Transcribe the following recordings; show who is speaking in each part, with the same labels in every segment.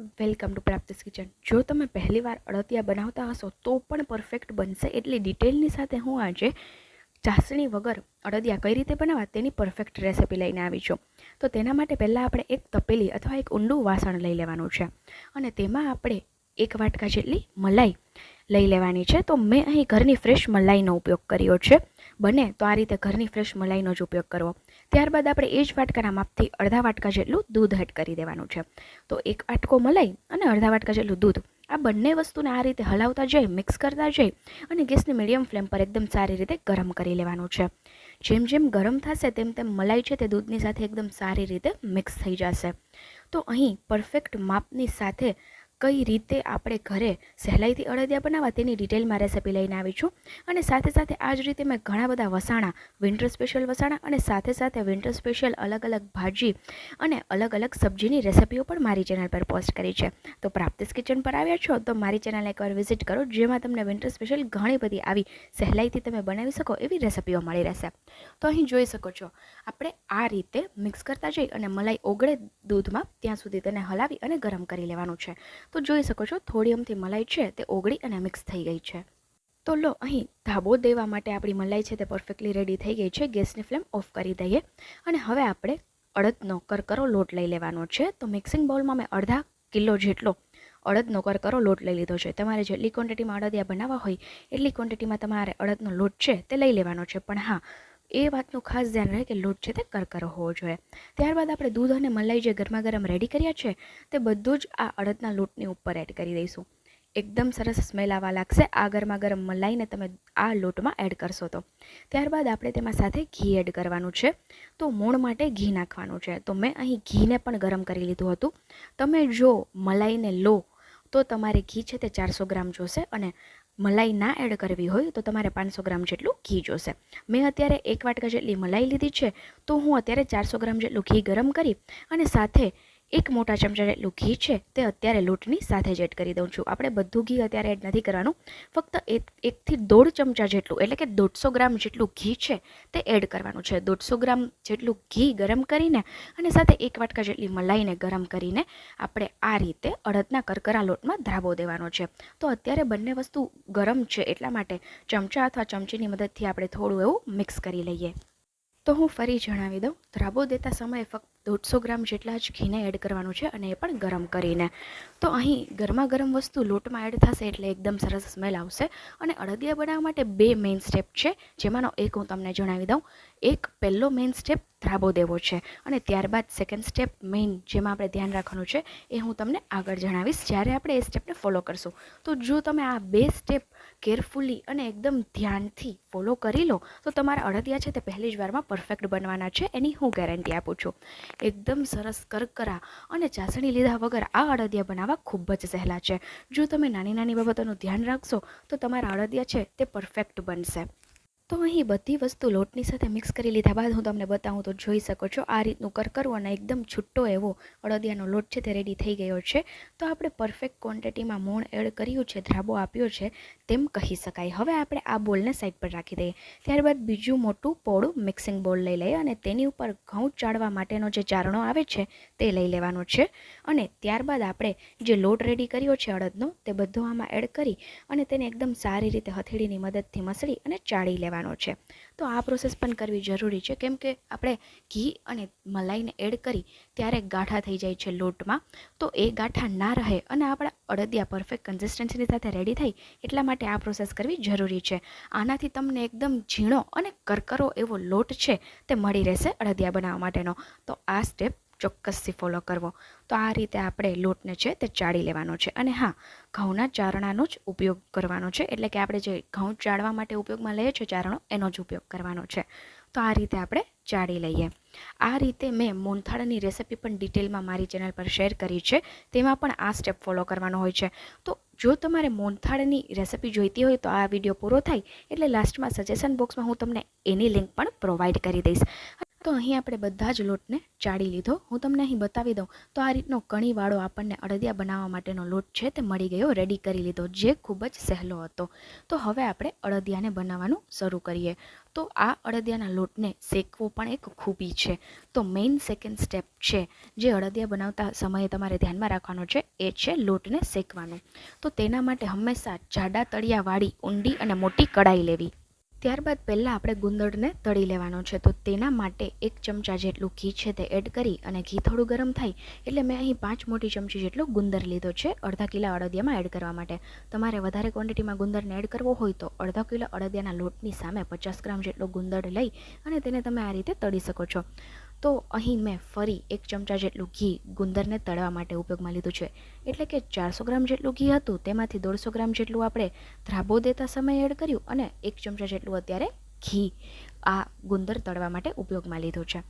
Speaker 1: Welcome to પ્રાપ્તિસ kitchen જો તમે પહેલીવાર અડદિયા બનાવતા હશો, તો પણ પરફેક્ટ બનશે. એટલી ડિટેલની સાથે હું આજે ચાસણી વગર અડદિયા કઈ રીતે બનાવવા તેની પરફેક્ટ રેસિપી લઈને આવી છું. તો તેના માટે પહેલાં આપણે એક તપેલી અથવા એક ઊંડું વાસણ લઈ લેવાનું છે. અને તેમાં આપણે એક વાટકા જેટલી મલાઈ લઈ લેવાની છે. તો મેં અહીં ઘરની ફ્રેશ મલાઈનો ઉપયોગ કર્યો છે. બને તો આ રીતે ઘરની ફ્રેશ મલાઈનો જ ઉપયોગ કરવો. ત્યારબાદ આપણે એ જ વાટકાના માપથી અડધા વાટકા જેટલું દૂધ એડ કરી દેવાનું છે. તો એક વાટકો મલાઈ અને અડધા વાટકા જેટલું દૂધ. આ બંને વસ્તુને આ રીતે હલાવતા જઈ, મિક્સ કરતા જઈ અને ગેસની મીડિયમ ફ્લેમ પર એકદમ સારી રીતે ગરમ કરી લેવાનું છે. જેમ જેમ ગરમ થશે તેમ તેમ મલાઈ છે તે દૂધની સાથે એકદમ સારી રીતે મિક્સ થઈ જશે. તો અહીં પરફેક્ટ માપની સાથે કઈ રીતે આપણે ઘરે સહેલાઈથી અડદિયા બનાવવા તેની ડિટેલમાં રેસિપી લઈને આવી છું. અને સાથે સાથે આ જ રીતે મેં ઘણા બધા વસાણા વિન્ટર સ્પેશિયલ વસાણા અને સાથે સાથે વિન્ટર સ્પેશિયલ અલગ અલગ ભાજી અને અલગ અલગ સબ્જીની રેસિપીઓ પણ મારી ચેનલ પર પોસ્ટ કરી છે. તો પ્રાપ્તિસ કિચન પર આવ્યા છો તો મારી ચેનલ એકવાર વિઝિટ કરો, જેમાં તમને વિન્ટર સ્પેશિયલ ઘણી બધી આવી સહેલાઈથી તમે બનાવી શકો એવી રેસીપીઓ મળી રહેશે. તો અહીં જોઈ શકો છો, આપણે આ રીતે મિક્સ કરતા જઈ અને મલાઈ ઓગળે દૂધમાં, ત્યાં સુધી તેને હલાવી અને ગરમ કરી લેવાનું છે. તો જોઈ શકો છો થોડી અમથી મલાઈ છે, તે ઓગળી અને મિક્સ થઈ ગઈ છે. તો લો, અહીં ધાબો દેવા માટે આપણી મલાઈ છે તે પરફેક્ટલી રેડી થઈ ગઈ છે, ગેસની ફ્લેમ ઓફ કરી દઈએ. અને હવે આપણે અડદનો કરકરો લોટ લઈ લેવાનો છે. તો મિક્સિંગ બાઉલમાં મેં અડધા કિલો જેટલો અડદનો કરકરો લોટ લઈ લીધો છે. તમારે જેટલી ક્વોન્ટિટીમાં અડદિયા બનાવવા હોય, એટલી ક્વોન્ટિટીમાં તમારે અડદનો લોટ છે તે લઈ લેવાનો છે. પણ હા એ વાતનું ખાસ ધ્યાન રહે કે લોટ છે તે કરકરો હોવો જોઈએ. ત્યારબાદ આપણે દૂધ અને મલાઈ જે ગરમા ગરમ રેડી કર્યા છે, તે બધું જ આ અડદના લોટની ઉપર એડ કરી દઈશું. એકદમ સરસ સ્મેલ આવવા લાગશે. આ ગરમા ગરમ મલાઈને તમે આ લોટમાં એડ કરશો તો. ત્યારબાદ આપણે તેમાં સાથે ઘી એડ કરવાનું છે. તો મોણ માટે ઘી નાખવાનું છે. તો મેં અહીં ઘીને પણ ગરમ કરી લીધું હતું. તમે જો મલાઈને લો, તો તમારે ઘી છે તે ચારસો ગ્રામ જોશે અને મલાઈ ના એડ કરવી હોય તો તમારે પાંચસો ગ્રામ જેટલું ઘી જોશે. મેં અત્યારે એક વાટકા જેટલી મલાઈ લીધી છે, તો હું અત્યારે ચારસો ગ્રામ જેટલું ઘી ગરમ કરી અને સાથે એક મોટા ચમચા જેટલું ઘી છે તે અત્યારે લોટની સાથે જ એડ કરી દઉં છું. આપણે બધું ઘી અત્યારે એડ નથી કરવાનું. ફક્ત એક, એકથી દોઢ ચમચા જેટલું, એટલે કે દોઢસો ગ્રામ જેટલું ઘી છે તે એડ કરવાનું છે. દોઢસો ગ્રામ જેટલું ઘી ગરમ કરીને અને સાથે એક વાટકા જેટલી મલાઈને ગરમ કરીને આપણે આ રીતે અડદના કરકરા લોટમાં ધ્રાબો દેવાનો છે. તો અત્યારે બંને વસ્તુ ગરમ છે એટલા માટે ચમચા અથવા ચમચીની મદદથી આપણે થોડું એવું મિક્સ કરી લઈએ. તો હું ફરી જણાવી દઉં. ધ્રાબો દેતા સમયે ફક્ત દોઢસો ગ્રામ જેટલા જ ઘીને એડ કરવાનું છે અને એ પણ ગરમ કરીને. તો અહીં ગરમા ગરમ વસ્તુ લોટમાં એડ થશે એટલે એકદમ સરસ સ્મેલ આવશે. અને અડદિયા બનાવવા માટે બે મેઇન સ્ટેપ છે, જેમાંનો એક હું તમને જણાવી દઉં. એક પહેલો મેઇન સ્ટેપ ધ્રાબો દેવો છે અને ત્યારબાદ સેકન્ડ સ્ટેપ મેઇન જેમાં આપણે ધ્યાન રાખવાનું છે એ હું તમને આગળ જણાવીશ. જ્યારે આપણે એ સ્ટેપને ફોલો કરશું. તો જો તમે આ બે સ્ટેપ કેરફુલી અને એકદમ ધ્યાનથી ફોલો કરી લો, તો તમારા અડદિયા છે તે પહેલી જ વારમાં પરફેક્ટ બનવાના છે. એની હું ગેરંટી આપું છું. એકદમ સરસ કરકરા અને ચાસણી લીધા વગર આ અડદિયા બનાવવા ખૂબ જ સહેલા છે. જો તમે નાની નાની બાબતોનું ધ્યાન રાખશો તો તમારા અડદિયા છે તે પરફેક્ટ બનશે. તો અહીં બધી વસ્તુ લોટની સાથે મિક્સ કરી લીધા બાદ હું તમને બતાવું તો જોઈ શકો છો, આ રીતનું કરકરું અને એકદમ છૂટો એવો અડદિયાનો લોટ છે તે રેડી થઈ ગયો છે. તો આપણે પરફેક્ટ ક્વોન્ટિટીમાં મોણ એડ કર્યું છે ધ્રાબો આપ્યો છે, તેમ કહી શકાય. હવે આપણે આ બોલને સાઈડ પર રાખી દઈએ. ત્યારબાદ બીજું મોટું પોળું મિક્સિંગ બોલ લઈ લઈએ અને તેની ઉપર ઘઉં ચાળવા માટેનો જે ચારણો આવે છે તે લઈ લેવાનો છે. અને ત્યારબાદ આપણે જે લોટ રેડી કર્યો છે અડદનો તે બધો આમાં એડ કરી અને તેને એકદમ સારી રીતે હથેળીની મદદથી મસળી અને ચાળી લેવાનો છે. તો આ પ્રોસેસ પણ કરવી જરૂરી છે. કેમ કે આપણે ઘી અને મલાઈને એડ કરી ત્યારે ગાંઠા થઈ જાય છે લોટમાં. તો એ ગાંઠા ના રહે અને આપણા અડદિયા પરફેક્ટ કન્સિસ્ટન્સીની સાથે રેડી થાય એટલા માટે આ પ્રોસેસ કરવી જરૂરી છે. આનાથી તમને એકદમ ઝીણો અને કરકરો એવો લોટ છે તે મળી રહેશે અડદિયા બનાવવા માટેનો. તો આ સ્ટેપ ચોક્કસથી ફોલો કરવો. તો આ રીતે આપણે લોટને છે તે ચાળી લેવાનો છે. અને હા, ઘઉંના ચારણાનો જ ઉપયોગ કરવાનો છે. એટલે કે આપણે જે ઘઉં ચાળવા માટે ઉપયોગમાં લઈએ છીએ ચારણો, એનો જ ઉપયોગ કરવાનો છે. તો આ રીતે આપણે ચાળી લઈએ. આ રીતે મેં મોનથાળની રેસિપી પણ ડિટેલમાં મારી ચેનલ પર શેર કરી છે. તેમાં પણ આ સ્ટેપ ફોલો કરવાનો હોય છે. તો જો તમારે મોનથાળની રેસિપી જોઈતી હોય તો આ વીડિયો પૂરો થાય. એટલે લાસ્ટમાં સજેશન બોક્સમાં હું તમને એની લિંક પણ પ્રોવાઈડ કરી દઈશ. તો અહીં આપણે બધા જ લોટને ચાળી લીધો. હું તમને અહીં બતાવી દઉં. તો આ રીતનો કણીવાળો આપણને અડદિયા બનાવવા માટેનો લોટ છે તે મળી ગયો રેડી કરી લીધો, જે ખૂબ જ સહેલો હતો. તો હવે આપણે અડદિયાને બનાવવાનું શરૂ કરીએ. તો આ અડદિયાના લોટને શેકવો પણ એક ખૂબી છે. તો મેઇન સેકન્ડ સ્ટેપ છે જે અડદિયા બનાવતા સમયે તમારે ધ્યાનમાં રાખવાનો છે એ છે લોટને શેકવાનું. તો તેના માટે હંમેશા જાડા તળિયાવાળી ઊંડી અને મોટી કડાઈ લેવી. ત્યારબાદ પહેલાં આપણે ગુંદરને તળી લેવાનો છે. તો તેના માટે એક ચમચા જેટલું ઘી છે તે એડ કરી અને ઘી થોડું ગરમ થાય એટલે મેં અહીં પાંચ મોટી ચમચી જેટલો ગુંદર લીધો છે અડધા કિલા અડદિયામાં એડ કરવા માટે. તમારે વધારે ક્વોન્ટિટીમાં ગુંદરને એડ કરવો હોય તો અડધા કિલો અડદિયાના લોટની સામે પચાસ ગ્રામ જેટલો ગુંદર લઈ અને તેને તમે આ રીતે તળી શકો છો. તો અહીં મેં ફરી એક ચમચા જેટલું ઘી ગુંદરને તળવા માટે ઉપયોગમાં લીધું છે. એટલે કે ચારસો ગ્રામ જેટલું ઘી હતું, તેમાંથી દોઢસો ગ્રામ જેટલું આપણે ધ્રાબો દેતા સમયે એડ કર્યું અને એક ચમચા જેટલું અત્યારે ઘી આ ગુંદર તળવા માટે ઉપયોગમાં લીધું છે.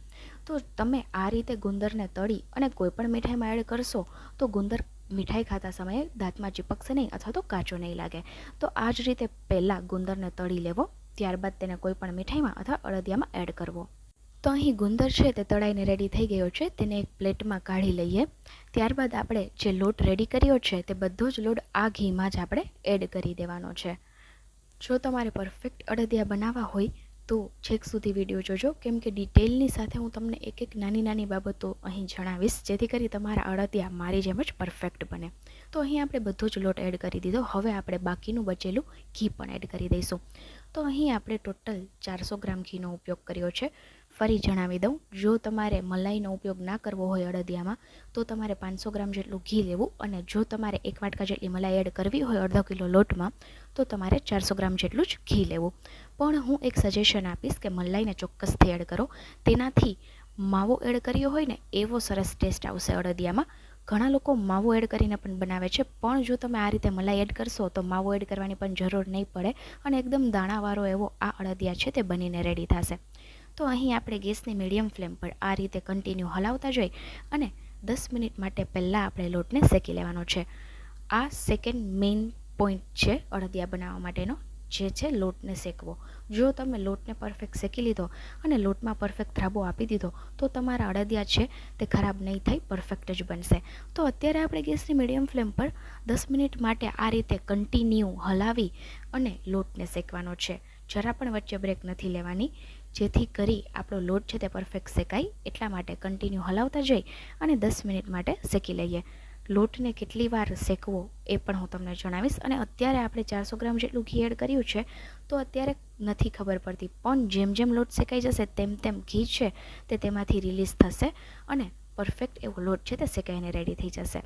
Speaker 1: તો તમે આ રીતે ગુંદરને તળી અને કોઈપણ મીઠાઈમાં એડ કરશો, તો ગુંદર મીઠાઈ ખાતા સમયે દાંતમાં ચીપકશે નહીં અથવા તો કાચો નહીં લાગે. તો આ જ રીતે પહેલાં ગુંદરને તળી લેવો, ત્યારબાદ તેને કોઈપણ મીઠાઈમાં અથવા અડદિયામાં એડ કરવો. તો અહીં ગુંદર છે તે તળાઈને રેડી થઈ ગયો છે. તેને એક પ્લેટમાં કાઢી લઈએ. ત્યારબાદ આપણે જે લોટ રેડી કર્યો છે તે બધો જ લોટ આ ઘીમાં જ આપણે એડ કરી દેવાનો છે. જો તમારે પરફેક્ટ અડદિયા બનાવવા હોય તો છેક સુધી વીડિયો જોજો. કેમ કે ડિટેલની સાથે હું તમને એક એક નાની નાની બાબતો અહીં જણાવીશ, જેથી કરી તમારા અડદિયા મારી જેમ જ પરફેક્ટ બને. તો અહીં આપણે બધો જ લોટ એડ કરી દીધો. હવે આપણે બાકીનું બચેલું ઘી પણ એડ કરી દઈશું. તો અહીં આપણે ટોટલ ચારસો ગ્રામ ઘીનો ઉપયોગ કર્યો છે. ફરી જણાવી દઉં. જો તમારે મલાઈનો ઉપયોગ ના કરવો હોય અડદિયામાં, તો તમારે પાંચસો ગ્રામ જેટલું ઘી લેવું અને જો તમારે એક વાટકા જેટલી મલાઈ એડ કરવી હોય અડધો કિલો લોટમાં, તો તમારે ચારસો ગ્રામ જેટલું જ ઘી લેવું. પણ હું એક સજેશન આપીશ કે મલાઈને ચોક્કસથી એડ કરો. તેનાથી માવો એડ કર્યો હોય ને, એવો સરસ ટેસ્ટ આવશે અડદિયામાં. ઘણા લોકો માવો એડ કરીને પણ બનાવે છે, પણ જો તમે આ રીતે મલાઈ એડ કરશો, તો માવો એડ કરવાની પણ જરૂર નહીં પડે અને એકદમ દાણાવાળો એવો આ અડદિયા છે તે બનીને રેડી થશે. તો અહીં આપણે ગેસની મીડિયમ ફ્લેમ પર આ રીતે કન્ટિન્યુ હલાવતા જઈ અને દસ મિનિટ માટે પહેલાં આપણે લોટને શેકી લેવાનો છે. આ સેકન્ડ મેઇન પોઈન્ટ છે અડદિયા બનાવવા માટેનો, જે છે લોટને શેકવો. જો તમે લોટને પરફેક્ટ શેકી લીધો અને લોટમાં પરફેક્ટ ધ્રાબો આપી દીધો, તો તમારા અડદિયા છે તે ખરાબ નહીં થાય પરફેક્ટ જ બનશે. તો અત્યારે આપણે ગેસની મીડિયમ ફ્લેમ પર દસ મિનિટ માટે આ રીતે કન્ટિન્યુ હલાવી અને લોટને શેકવાનો છે. જરા પણ વચ્ચે બ્રેક નથી લેવાની. જેથી કરી આપણો લોટ છે તે પરફેક્ટ શેકાય. એટલા માટે કન્ટિન્યુ હલાવતા જઈ અને દસ મિનિટ માટે શેકી લઈએ. લોટને કેટલી વાર શેકવો એ પણ હું તમને જણાવીશ. અને અત્યારે આપણે ચારસો ગ્રામ જેટલું ઘી એડ કર્યું છે, તો અત્યારે નથી ખબર પડતી, પણ જેમ જેમ લોટ શેકાઈ જશે, તેમ તેમ ઘી છે તે તેમાંથી રિલીઝ થશે અને પરફેક્ટ એવો લોટ છે તે શેકાઈને રેડી થઈ જશે.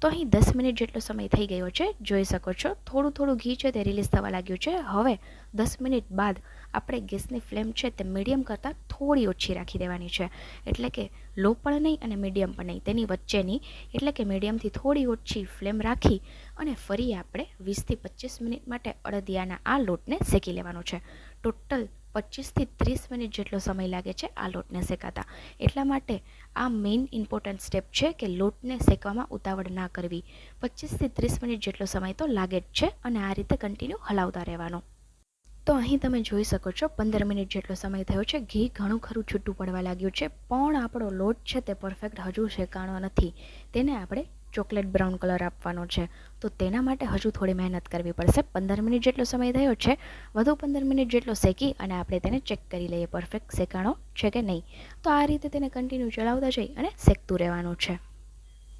Speaker 1: તો અહીં દસ મિનિટ જેટલો સમય થઈ ગયો છે, જોઈ શકો છો. થોડું થોડું ઘી છે તે રિલીઝ થવા લાગ્યું છે. હવે દસ મિનિટ બાદ આપણે ગેસની ફ્લેમ છે તે મીડિયમ કરતાં થોડી ઓછી રાખી દેવાની છે. એટલે કે લો પણ નહીં અને મીડિયમ પણ નહીં. તેની વચ્ચેની એટલે કે મીડિયમથી થોડી ઓછી ફ્લેમ રાખી અને ફરી આપણે વીસથી પચીસ મિનિટ માટે અડદિયાના આ લોટને શેકી લેવાનો છે. ટોટલ પચીસથી ત્રીસ મિનિટ જેટલો સમય લાગે છે આ લોટને શેકાતા. એટલા માટે આ મેઇન ઇમ્પોર્ટન્ટ સ્ટેપ છે કે લોટને શેકવામાં ઉતાવળ ના કરવી. પચીસથી ત્રીસ મિનિટ જેટલો સમય તો લાગે જ છે અને આ રીતે કન્ટિન્યુ હલાવતા રહેવાનો. તો અહીં તમે જોઈ શકો છો, પંદર મિનિટ જેટલો સમય થયો છે. ઘી ઘણું ખરું છૂટું પડવા લાગ્યું છે, પણ આપણો લોટ છે તે પરફેક્ટ હજુ શેકાણો નથી. તેને આપણે ચોકલેટ બ્રાઉન કલર આપવાનો છે. તો તેના માટે હજુ થોડી મહેનત કરવી પડશે. પંદર મિનિટ જેટલો સમય થયો છે, વધુ પંદર મિનિટ જેટલો શેકી અને આપણે તેને ચેક કરી લઈએ પરફેક્ટ શેકાણો છે કે નહીં. તો આ રીતે તેને કન્ટિન્યુ ચલાવતા જઈ અને શેકતું રહેવાનું છે.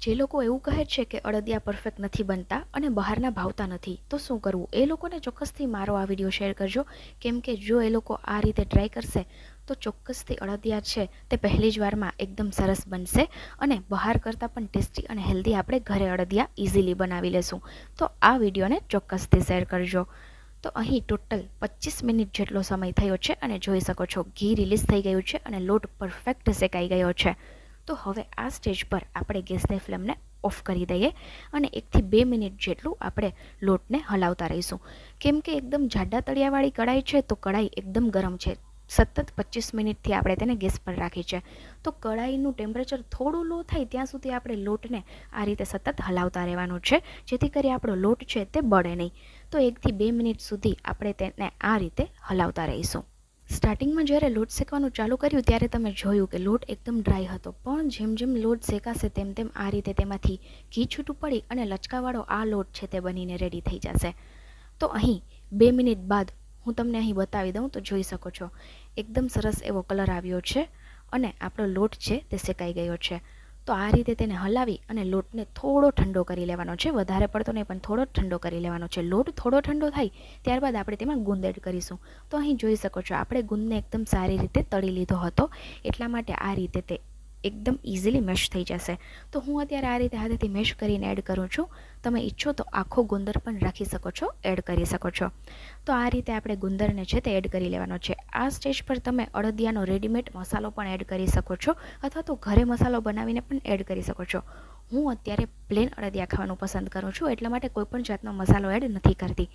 Speaker 1: જે લોકો એવું કહે છે કે અડદિયા પરફેક્ટ નથી બનતા અને બહારના ભાવતા નથી, તો શું કરવું? એ લોકોને ચોક્કસથી મારો આ વીડિયો શેર કરજો. કેમ કે જો એ લોકો આ રીતે ટ્રાય કરશે, તો ચોક્કસથી અડદિયા છે તે પહેલી જ વારમાં એકદમ સરસ બનશે અને બહાર કરતાં પણ ટેસ્ટી અને હેલ્ધી આપણે ઘરે અડદિયા ઇઝીલી બનાવી લેશું. તો આ વિડીયોને ચોક્કસથી શેર કરજો. તો અહીં ટોટલ પચીસ મિનિટ જેટલો સમય થયો છે અને જોઈ શકો છો, ઘી રિલીઝ થઈ ગયું છે અને લોટ પરફેક્ટ શેકાઈ ગયો છે. તો હવે આ સ્ટેજ પર આપણે ગેસની ફ્લેમને ઓફ કરી દઈએ અને એકથી બે મિનિટ જેટલું આપણે લોટને હલાવતા રહીશું. કેમ કે એકદમ જાડા તળિયાવાળી કઢાઈ છે તો કઢાઈ એકદમ ગરમ છે. સતત પચીસ મિનિટથી આપણે તેને ગેસ પર રાખી છે. તો કઢાઈનું ટેમ્પરેચર થોડું લો થાય ત્યાં સુધી આપણે લોટને આ રીતે સતત હલાવતા રહેવાનું છે. જેથી કરી આપણો લોટ છે તે બળે નહીં. તો એકથી બે મિનિટ સુધી આપણે તેને આ રીતે હલાવતા રહીશું. સ્ટાર્ટિંગમાં જ્યારે લોટ શેકવાનું ચાલુ કર્યું ત્યારે તમે જોયું કે લોટ એકદમ ડ્રાય હતો. પણ જેમ જેમ લોટ શેકાશે તેમ તેમ આ રીતે તેમાંથી ઘી છૂટું પડી અને લચકાવાળો આ લોટ છે તે બનીને રેડી થઈ જશે. તો અહીં બે મિનિટ બાદ હું તમને અહીં બતાવી દઉં, તો જોઈ શકો છો. એકદમ સરસ એવો કલર આવ્યો છે અને આપણો લોટ છે તે શેકાઈ ગયો છે. તો આ રીતે તેને હલાવી અને લોટને થોડો ઠંડો કરી લેવાનો છે. વધારે પડતો નહીં, પણ થોડો ઠંડો કરી લેવાનો છે. લોટ થોડો ઠંડો થાય, ત્યારબાદ આપણે તેમાં ગુંદ એડ કરીશું. તો અહીં જોઈ શકો છો, આપણે ગુંદને એકદમ સારી રીતે તળી લીધો હતો. એટલા માટે આ રીતે તે એકદમ ઇઝીલી મેશ થઈ જશે. તો હું અત્યારે આ રીતે હાથેથી મેશ કરીને એડ કરું છું. તમે ઈચ્છો તો આખો ગુંદર પણ રાખી શકો છો એડ કરી શકો છો. તો આ રીતે આપણે ગુંદરને છે તે એડ કરી લેવાનો છે. આ સ્ટેજ પર તમે અડદિયાનો રેડીમેડ મસાલો પણ એડ કરી શકો છો, અથવા તો ઘરે મસાલો બનાવીને પણ એડ કરી શકો છો. હું અત્યારે પ્લેન અડદિયા ખાવાનું પસંદ કરું છું, એટલા માટે કોઈપણ જાતનો મસાલો એડ નથી કરતી.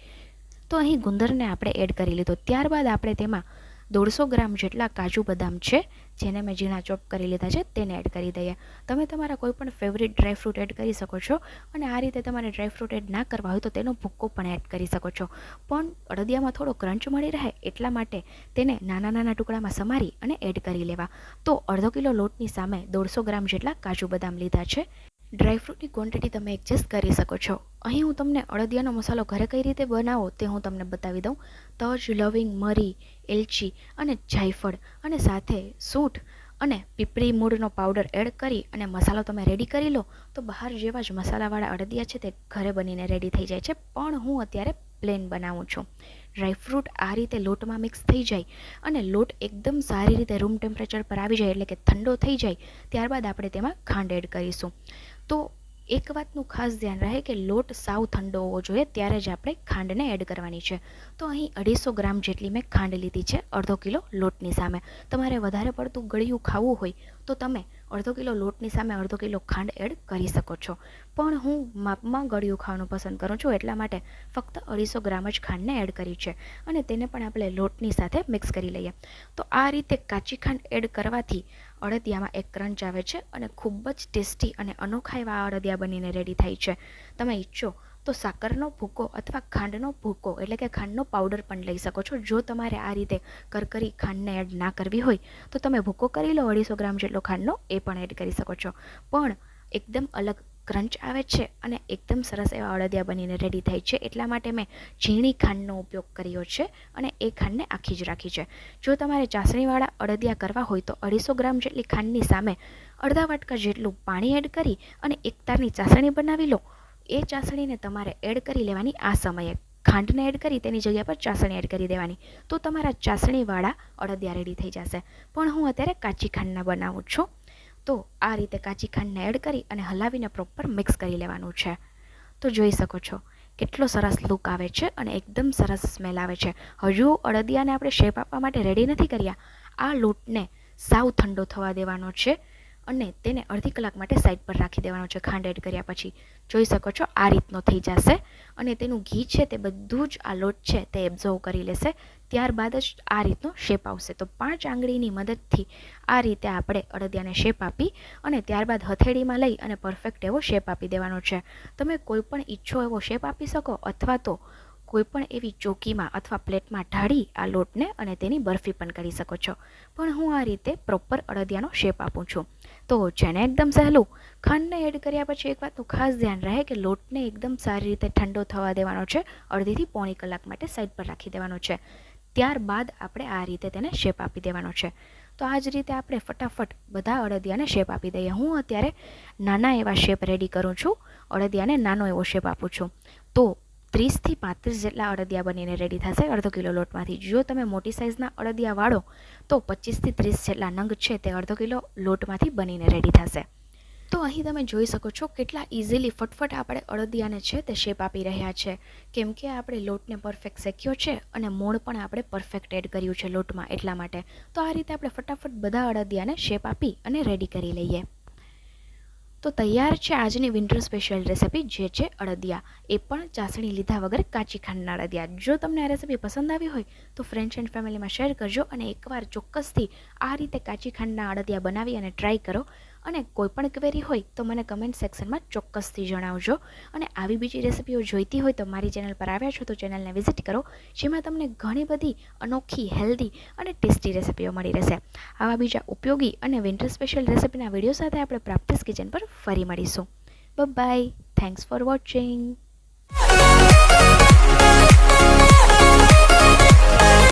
Speaker 1: તો અહીં ગુંદરને આપણે એડ કરી લીધો. ત્યારબાદ આપણે તેમાં દોઢસો ગ્રામ જેટલા કાજુ બદામ છે જેને મેં ઝીણા ચોપ કરી લીધા છે તેને એડ કરી દઈએ. તમે તમારા કોઈ પણ ફેવરિટ ડ્રાયફ્રૂટ એડ કરી શકો છો અને આ રીતે તમારે ડ્રાયફ્રૂટ એડ ના કરવા હોય તો તેનો ભૂક્કો પણ એડ કરી શકો છો. પણ અડદિયામાં થોડો ક્રંચ મળી રહે એટલા માટે તેને નાના નાના ટુકડામાં સમારી અને એડ કરી લેવા. તો અડધો કિલો લોટની સામે દોઢસો ગ્રામ જેટલા કાજુ બદામ લીધા છે. ડ્રાયફ્રૂટની ક્વોન્ટિટી તમે એડજસ્ટ કરી શકો છો. અહીં હું તમને અડદિયાનો મસાલો ઘરે કઈ રીતે બનાવો તે હું તમને બતાવી દઉં. તજ, લવિંગ, મરી એલચી અને જાયફળ અને સાથે સૂંઠ અને પીપળી મૂળનો પાવડર એડ કરી અને મસાલો તમે રેડી કરી લો, તો બહાર જેવા જ મસાલાવાળા અડદિયા છે તે ઘરે બનીને રેડી થઈ જાય છે. પણ હું અત્યારે પ્લેન બનાવું છું. ડ્રાયફ્રૂટ આ રીતે લોટમાં મિક્સ થઈ જાય અને લોટ એકદમ સારી રીતે રૂમ ટેમ્પરેચર પર આવી જાય એટલે કે ઠંડો થઈ જાય, ત્યારબાદ આપણે તેમાં ખાંડ એડ કરીશું. તો એક વાતનું ખાસ ધ્યાન રહે કે લોટ સાવ ઠંડો હોવો જોઈએ, ત્યારે જ આપણે ખાંડને એડ કરવાની છે. તો અહીં અઢીસો ગ્રામ જેટલી મેં ખાંડ લીધી છે, અડધો કિલો લોટની સામે. તમારે વધારે પડતું ગળ્યું ખાવું હોય, તો તમે અડધો કિલો લોટની સામે અડધો કિલો ખાંડ એડ કરી શકો છો. પણ હું માપમાં ગળ્યું ખાવાનું પસંદ કરું છું, એટલા માટે ફક્ત અઢીસો ગ્રામ જ ખાંડને એડ કરી છે. અને તેને પણ આપણે લોટની સાથે મિક્સ કરી લઈએ. તો આ રીતે કાચી ખાંડ એડ કરવાથી અડદિયામાં એક ક્રંચ આવે છે અને ખૂબ જ ટેસ્ટી અને અનોખા એવા અડદિયા બનીને રેડી થાય છે. તમે ઈચ્છો તો સાકરનો ભૂકો અથવા ખાંડનો ભૂકો, એટલે કે ખાંડનો પાવડર પણ લઈ શકો છો. જો તમારે આ રીતે કરકરી ખાંડને એડ ના કરવી હોય, તો તમે ભૂકો કરી લો અઢીસો ગ્રામ જેટલો ખાંડનો, એ પણ એડ કરી શકો છો. પણ એકદમ અલગ ક્રંચ આવે છે અને એકદમ સરસ એવા અડદિયા બનીને રેડી થાય છે. એટલા માટે મેં ઝીણી ખાંડનો ઉપયોગ કર્યો છે અને એ ખાંડને આખી જ રાખી છે. જો તમારે ચાસણીવાળા અડદિયા કરવા હોય તો અઢીસો ગ્રામ જેટલી ખાંડની સામે અડધા વાટકા જેટલું પાણી એડ કરી અને એક તારની ચાસણી બનાવી લો. એ ચાસણીને તમારે એડ કરી લેવાની આ સમયે. ખાંડને એડ કરી તેની જગ્યા પર ચાસણી એડ કરી દેવાની. તો તમારા ચાસણીવાળા અડદિયા રેડી થઈ જશે. પણ હું અત્યારે કાચી ખાંડના બનાવું છું. તો આ રીતે કાચી ખાંડને એડ કરી અને હલાવીને પ્રોપર મિક્સ કરી લેવાનું છે. તો જોઈ શકો છો, કેટલો સરસ લુક આવે છે અને એકદમ સરસ સ્મેલ આવે છે. હજુ અડદિયાને આપણે શેપ આપવા માટે રેડી નથી કર્યા. આ લોટને સાવ ઠંડો થવા દેવાનો છે અને તેને અડધી કલાક માટે સાઈડ પર રાખી દેવાનો છે ખાંડ એડ કર્યા પછી. જોઈ શકો છો આ રીતનો થઈ જશે અને તેનું ઘી છે તે બધું જ આ લોટ છે તે એબ્ઝર્વ કરી લેશે. ત્યારબાદ જ આ રીતનો શેપ આવશે. તો પાંચ આંગળીની મદદથી આ રીતે આપણે અડદિયાને શેપ આપી અને ત્યારબાદ હથેળીમાં લઈ અને પરફેક્ટ એવો શેપ આપી દેવાનો છે. તમે કોઈ પણ ઈચ્છો એવો શેપ આપી શકો અથવા તો કોઈપણ એવી ચોકીમાં અથવા પ્લેટમાં ઢાળી આ લોટને અને તેની બરફી પણ કરી શકો છો. પણ હું આ રીતે પ્રોપર અડદિયાનો શેપ આપું છું. તો જેને એકદમ સહેલું ખાંડને એડ કર્યા પછી એક વાતનું ખાસ ધ્યાન રહે કે લોટને એકદમ સારી રીતે ઠંડો થવા દેવાનો છે. અડધીથી પોણી કલાક માટે સાઈડ પર રાખી દેવાનો છે. ત્યારબાદ આપણે આ રીતે તેને શેપ આપી દેવાનો છે. તો આ જ રીતે આપણે ફટાફટ બધા અડદિયાને શેપ આપી દઈએ. હું અત્યારે નાના એવા શેપ રેડી કરું છું. અડદિયાને નાનો એવો શેપ આપું છું. તો ત્રીસથી પાંત્રીસ જેટલા અડદિયા બનીને રેડી થશે અડધો કિલો લોટમાંથી. જો તમે મોટી સાઇઝના અડદિયા વાળો, તો પચીસથી ત્રીસ જેટલા નંગ છે તે અડધો કિલો લોટમાંથી બનીને રેડી થશે. તો અહીં તમે જોઈ શકો છો કેટલા ઇઝીલી ફટફટ આપણે અળદિયાને છે તે શેપ આપી રહ્યા છે. કેમ કે આપણે લોટને પરફેક્ટ શેક્યો છે અને મોણ પણ આપણે પરફેક્ટ એડ કર્યું છે લોટમાં એટલા માટે. તો આ રીતે આપણે ફટાફટ બધા અડદિયાને શેપ આપી અને રેડી કરી લઈએ. તો તૈયાર છે આજની વિન્ટર સ્પેશિયલ રેસિપી જે છે અડદિયા એ પણ ચાસણી લીધા વગર કાચી ખાંડના અડદિયા જો તમને આ રેસિપી પસંદ આવી હોય તો ફ્રેન્ડ્સ એન્ડ ફેમિલીમાં શેર કરજો અને એકવાર ચોક્કસથી આ રીતે કાચી ખાંડના અડદિયા બનાવી અને ટ્રાય કરો. અને કોઈ પણ ક્વેરી હોય તો મને કમેન્ટ સેક્શનમાં ચોક્કસથી જણાવજો. અને આવી બીજી રેસિપીઓ જોઈતી હોય તો મારી ચેનલ પર આવ્યા છો તો ચેનલને વિઝિટ કરો, જેમાં તમને ઘણી બધી અનોખી હેલ્ધી અને ટેસ્ટી રેસિપીઓ મળી રહેશે. આવા બીજા ઉપયોગી અને વિન્ટર સ્પેશિયલ રેસિપીના વીડિયો સાથે આપણે પ્રાપ્તિસ કિચન પર ફરી મળીશું. By thanks for watching